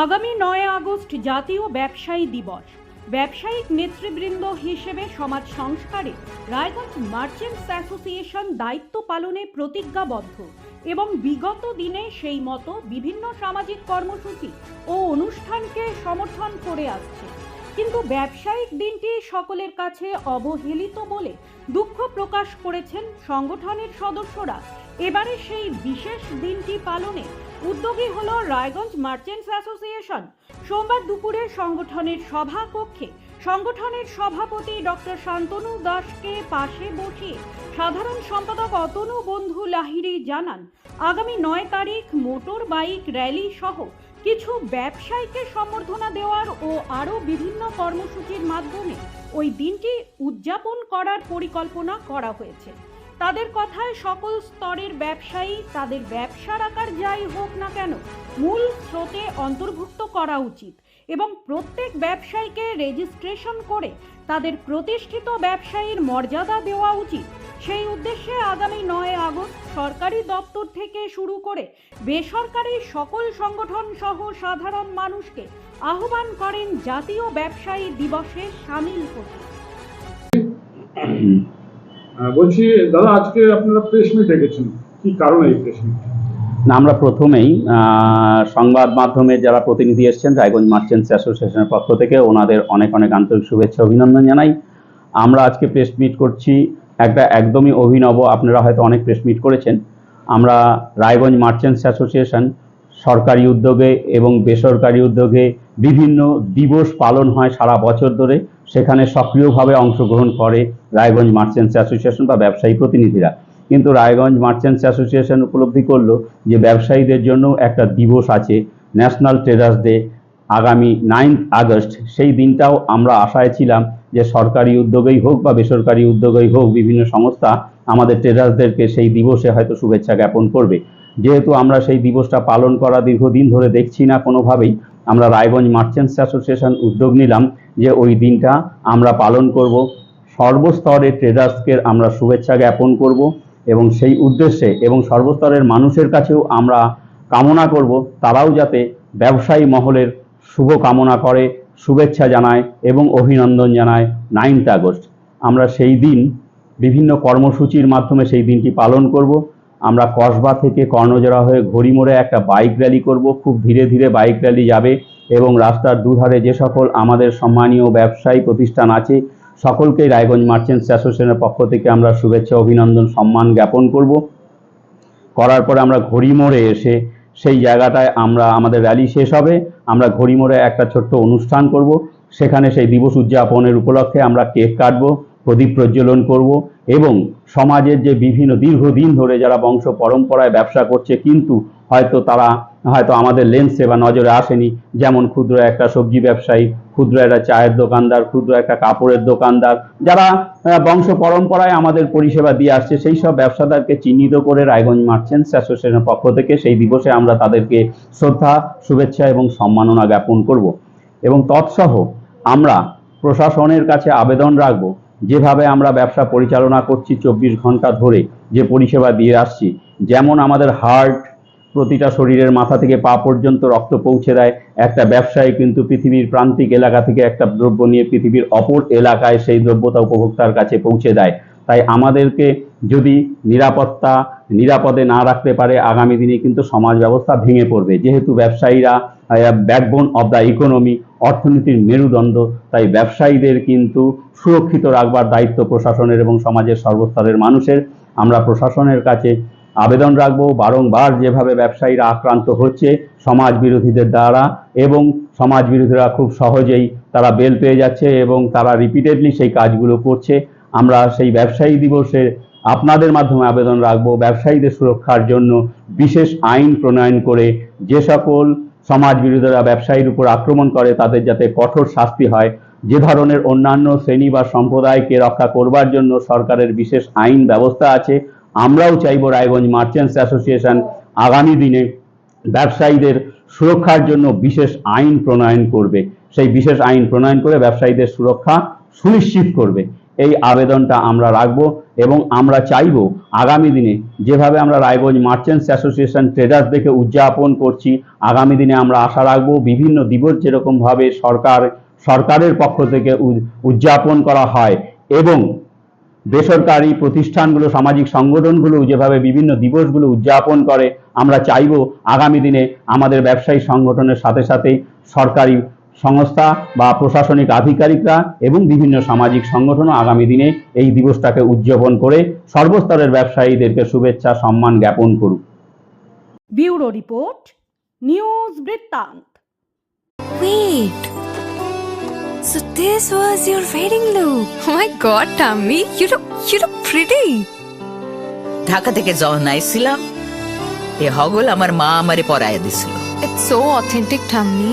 আগামী নয় আগস্ট জাতীয় ব্যবসায়ী দিবস। ব্যবসায়িক নেতৃবৃন্দ হিসেবে সমাজ সংস্কারে রায়গঞ্জ মার্চেন্টস অ্যাসোসিয়েশন দায়িত্ব পালনে প্রতিজ্ঞাবদ্ধ এবং বিগত দিনে সেই মতো বিভিন্ন সামাজিক কর্মসূচি ও অনুষ্ঠানকে সমর্থন করে আসছে। কিন্তু ব্যবসায়িক দিনটি সকলের কাছে অবহেলিত বলে দুঃখ প্রকাশ করেছেন সংগঠনের সদস্যরা। এবারে সেই বিশেষ দিনটি পালনে উদ্যোগী হল রায়গঞ্জ মার্চেন্টস অ্যাসোসিয়েশন। সোমবার দুপুরে সংগঠনের সভা কক্ষে সংগঠনের সভাপতি ডক্টর শান্তনু দাসকে পাশে বসিয়ে সাধারণ সম্পাদক অতনু বন্ধু লাহিড়ী জানান, আগামী নয় তারিখ মোটর বাইক র্যালি সহ কিছু ব্যবসায়ীকে সম্বর্ধনা দেওয়ার ও আরও বিভিন্ন কর্মসূচির মাধ্যমে ওই দিনটি উদযাপন করার পরিকল্পনা করা হয়েছে। তাদের কথায় সকল স্তরের ব্যবসায়ী তাদের ব্যবসার আকার যাই হোক না কেন মূল স্রোতে অন্তর্ভুক্ত করা উচিত এবং প্রত্যেক ব্যবসায়ীকে রেজিস্ট্রেশন করে তাদের প্রতিষ্ঠিত ব্যবসায়ীর মর্যাদা দেওয়া উচিত। সেই উদ্দেশ্যে আগামী নয় আগস্ট সরকারি দপ্তর থেকে শুরু করে বেসরকারি সকল সংগঠন সহ সাধারণ মানুষকে আহ্বান করেন জাতীয় ব্যবসায়ী দিবসে সামিল আহ, বলছি, দাদা, আজকে আপনারা প্রেস মিট ডেকেছেন কি কারণে এই প্রেস মিট না, আমরা প্রথমেই সংবাদ মাধ্যমে যারা প্রতিনিধি এসেছেন, রায়গঞ্জ মার্চেন্টস অ্যাসোসিয়েশনের পক্ষ থেকে ওনাদের অনেক অনেক আন্তরিক শুভেচ্ছা অভিনন্দন জানাই। আমরা আজকে প্রেস মিট করছি একটা একদমই অভিনব, আপনারা হয়তো অনেক প্রেস মিট করেছেন। আমরা রায়গঞ্জ মার্চেন্টস অ্যাসোসিয়েশন সরকারি উদ্যোগে এবং বেসরকারি উদ্যোগে বিভিন্ন দিবস পালন হয় সারা বছর ধরে। সেখানে সক্রিয়ভাবে অংশগ্রহণ করে রায়গঞ্জ মার্চেন্টস অ্যাসোসিয়েশন বা ব্যবসায়ী প্রতিনিধিরা। কিন্তু রায়গঞ্জ মার্চেন্টস অ্যাসোসিয়েশন উপলব্ধি করল যে ব্যবসায়ীদের জন্য একটা দিবস আছে, ন্যাশনাল ট্রেডার্স ডে, আগামী নাইন্থ আগস্ট। সেই দিনটাও আমরা আশায় ছিলাম যে সরকারি উদ্যোগেই হোক বা বেসরকারি উদ্যোগেই হোক বিভিন্ন সংস্থা আমাদের ট্রেডার্সদেরকে সেই দিবসে হয়তো শুভেচ্ছা জ্ঞাপন করবে। যেহেতু আমরা সেই দিবসটা পালন করা দীর্ঘদিন ধরে দেখছি না কোনোভাবেই আমরা রায়গঞ্জ মার্চেন্টস অ্যাসোসিয়েশন উদ্যোগ নিলাম যে ওই দিনটা আমরা পালন করব। সর্বস্তরে ট্রেডার্সকে আমরা শুভেচ্ছা জ্ঞাপন করব এবং সেই উদ্দেশ্যে এবং সর্বস্তরের মানুষের কাছেও আমরা কামনা করব, তারাও যাতে ব্যবসায়ী মহলের শুভ কামনা করে, শুভেচ্ছা জানায় এবং অভিনন্দন জানায় নাইনথ আগস্ট। আমরা সেই দিন বিভিন্ন কর্মসূচির মাধ্যমে সেই দিনটি পালন করব। আমরা কসবা থেকে কর্ণজোড়া হয়ে ঘড়িমোড়ে একটা বাইক র্যালি করব। খুব ধীরে ধীরে বাইক র্যালি যাবে এবং রাস্তার দুধারে যে সকল আমাদের সম্মানীয় ব্যবসায়ী প্রতিষ্ঠান আছে, সকলকেই রায়গঞ্জ মার্চেন্টস অ্যাসোসিয়েশনের পক্ষ থেকে আমরা শুভেচ্ছা, অভিনন্দন, সম্মান জ্ঞাপন করব। করার পরে আমরা ঘড়িমোড়ে এসে সেই জায়গাটায় আমরা, আমাদের র্যালি শেষ হবে। আমরা ঘড়িমোড়ে একটা ছোট্ট অনুষ্ঠান করব। সেখানে সেই দিবস উদযাপনের উপলক্ষে আমরা কেক কাটবো। প্রদীপ প্রজ্বলন করব এবং সমাজের যে বিভিন্ন দীর্ঘদিন ধরে যারা বংশ পরম্পরায় ব্যবসা করছে, কিন্তু হয়তো তারা, হয়তো আমাদের লেন্সে বা নজরে আসেনি। যেমন ক্ষুদ্র একটা সবজি ব্যবসায়ী, ক্ষুদ্র একটা চায়ের দোকানদার, ক্ষুদ্র একটা কাপড়ের দোকানদার, যারা বংশ পরম্পরায় আমাদের পরিষেবা দিয়ে আসছে, সেই সব ব্যবসাদারকে চিহ্নিত করে রায়গঞ্জ মার্চেন্টস অ্যাসোসিয়েশনের পক্ষ থেকে। সেই দিবসে আমরা তাদেরকে শ্রদ্ধা, শুভেচ্ছা এবং সম্মাননা জ্ঞাপন করব। এবং তৎসহ আমরা প্রশাসনের কাছে আবেদন রাখব যেভাবে আমরা ব্যবসা পরিচালনা করছি চব্বিশ ঘণ্টা ধরে, যে পরিষেবা দিয়ে আসছি, যেমন আমাদের হার্ট প্রতিটা শরীরের মাথা থেকে পা পর্যন্ত রক্ত পৌঁছে দেয়, একটা ব্যবসায়ী কিন্তু পৃথিবীর প্রান্তিক এলাকা থেকে একটা দ্রব্য নিয়ে পৃথিবীর অপর এলাকায় সেই দ্রব্যতা উপভোক্তার কাছে পৌঁছে দেয়। তাই আমাদেরকে যদি নিরাপত্তা নিরাপদে না রাখতে পারে, আগামী দিনে কিন্তু সমাজ ব্যবস্থা ভেঙে পড়বে। যেহেতু ব্যবসায়ীরা ব্যাকবোন অব দ্য ইকোনমি অর্থনীতির মেরুদণ্ড, তাই ব্যবসায়ীদের কিন্তু সুরক্ষিত রাখবার দায়িত্ব প্রশাসনের এবং সমাজের সর্বস্তরের মানুষের। আমরা প্রশাসনের কাছে আবেদন রাখব, বারংবার যেভাবে ব্যবসায়ীরা আক্রান্ত হচ্ছে সমাজ বিরোধীদের দ্বারা এবং সমাজ বিরোধীরা খুব সহজেই তারা বেল পেয়ে যাচ্ছে এবং তারা রিপিটেডলি সেই কাজগুলো করছে। আমরা সেই ব্যবসায়ী দিবসে আপনাদের মাধ্যমে আবেদন রাখব ব্যবসায়ীদের সুরক্ষার জন্য বিশেষ আইন প্রণয়ন করে যে সকল সমাজ বিরোধীরা ব্যবসায়ীর উপর আক্রমণ করে তাদের যাতে কঠোর শাস্তি হয়, যে ধরনের অন্যান্য শ্রেণি বা সম্প্রদায়কে রক্ষা করবার জন্য সরকারের বিশেষ আইন ব্যবস্থা আছে, আমরাও চাইব রায়গঞ্জ মার্চেন্টস অ্যাসোসিয়েশন আগামী দিনে ব্যবসায়ীদের সুরক্ষার জন্য বিশেষ আইন প্রণয়ন করবে। সেই বিশেষ আইন প্রণয়ন করে ব্যবসায়ীদের সুরক্ষা সুনিশ্চিত করবে। এই আবেদনটা আমরা রাখব এবং আমরা চাইব আগামী দিনে যেভাবে আমরা রায়গঞ্জ মার্চেন্টস অ্যাসোসিয়েশন ট্রেডার্স দেখে উদযাপন করছি, আগামী দিনে আমরা আশা রাখব বিভিন্ন দিবস যেরকমভাবে সরকার, সরকারের পক্ষ থেকে উদযাপন করা হয় এবং বেসরকারি প্রতিষ্ঠানগুলো, সামাজিক সংগঠনগুলো যেভাবে বিভিন্ন দিবসগুলো উদযাপন করে, আমরা চাইব আগামী দিনে আমাদের ব্যবসায়ী সংগঠনের সাথে সাথে সরকারি সংস্থা বা প্রশাসনিক আধিকারিকরা এবং বিভিন্ন সামাজিক সংগঠনও আগামী দিনে এই দিবসটাকে উদযাপন করে সর্বস্তরের ব্যবসায়ীদেরকে শুভেচ্ছা সম্মান জ্ঞাপন করুক ব্যুরো রিপোর্ট নিউজ বৃত্তান্ত Wait. So this was your wedding look. Oh my god, Tammy, you look you look pretty. Dhaka থেকে যখন আইছিলাম এ হগল আমার মা আমারে পরায় দিছিল It's so authentic, Tammy.